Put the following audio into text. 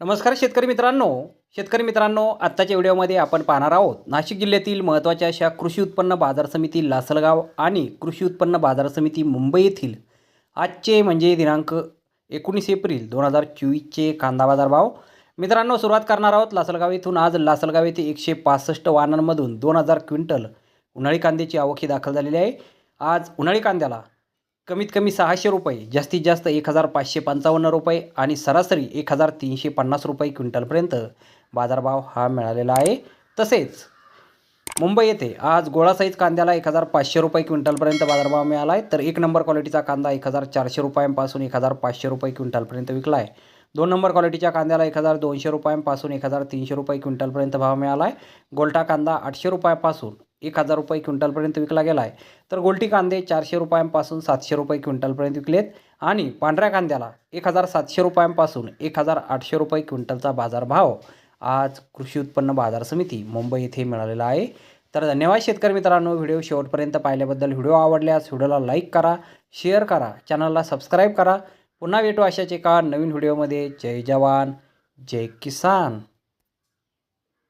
नमस्कार शेतकरी मित्रांनो. शेतकरी मित्रांनो आत्ताच्या व्हिडिओमध्ये आपण पाहणार आहोत नाशिक जिल्ह्यातील महत्त्वाच्या अशा कृषी उत्पन्न बाजार समिती लासलगाव आणि कृषी उत्पन्न बाजार समिती मुंबई येथील आजचे म्हणजे दिनांक एकोणीस एप्रिल दोन हजार चोवीसचे कांदा बाजार भाव मित्रांनो सुरुवात करणार आहोत लासलगाव येथून. आज लासलगाव येथे एकशे पासष्ट वाहनांमधून दोन हजार क्विंटल उन्हाळी कांद्याची आवक ही दाखल झालेली आहे. आज उन्हाळी कांद्याला कमीत कमी सहाशे रुपये जास्तीत जास्त एक हजार पाचशे पंचावन्न रुपये आणि सरासरी एक हजार तीनशे पन्नास रुपये क्विंटलपर्यंत बाजारभाव हा मिळालेला आहे. तसेच मुंबई येथे आज गोळा साईज कांद्याला एक हजार पाचशे रुपये क्विंटलपर्यंत बाजारभाव मिळाला आहे. तर एक नंबर क्वालिटीचा कांदा एक हजार चारशे रुपयांपासून एक हजार पाचशे रुपये क्विंटलपर्यंत विकला आहे. दोन नंबर क्वालिटीच्या कांद्याला एक हजार दोनशे रुपयांपासून एक हजार तीनशे रुपये क्विंटलपर्यंत भाव मिळाला आहे. गोलटा कांदा आठशे रुपयापासून एक हजार रुपये क्विंटलपर्यंत विकला गेला आहे. तर गोल्टी कांदे चारशे रुपयांपासून सातशे रुपये क्विंटलपर्यंत विकलेत आणि पांढऱ्या कांद्याला एक हजार सातशे रुपयांपासून एक हजार आठशे रुपये क्विंटलचा बाजारभाव आज कृषी उत्पन्न बाजार समिती मुंबई येथे मिळालेला आहे. तर धन्यवाद शेतकरी मित्रांनो व्हिडिओ शेवटपर्यंत पाहिल्याबद्दल व्हिडिओ आवडल्यास व्हिडिओला लाईक करा शेअर करा चॅनलला सबस्क्राईब करा. पुन्हा भेटू अशाच एका नवीन व्हिडिओमध्ये. जय जवान जय किसान.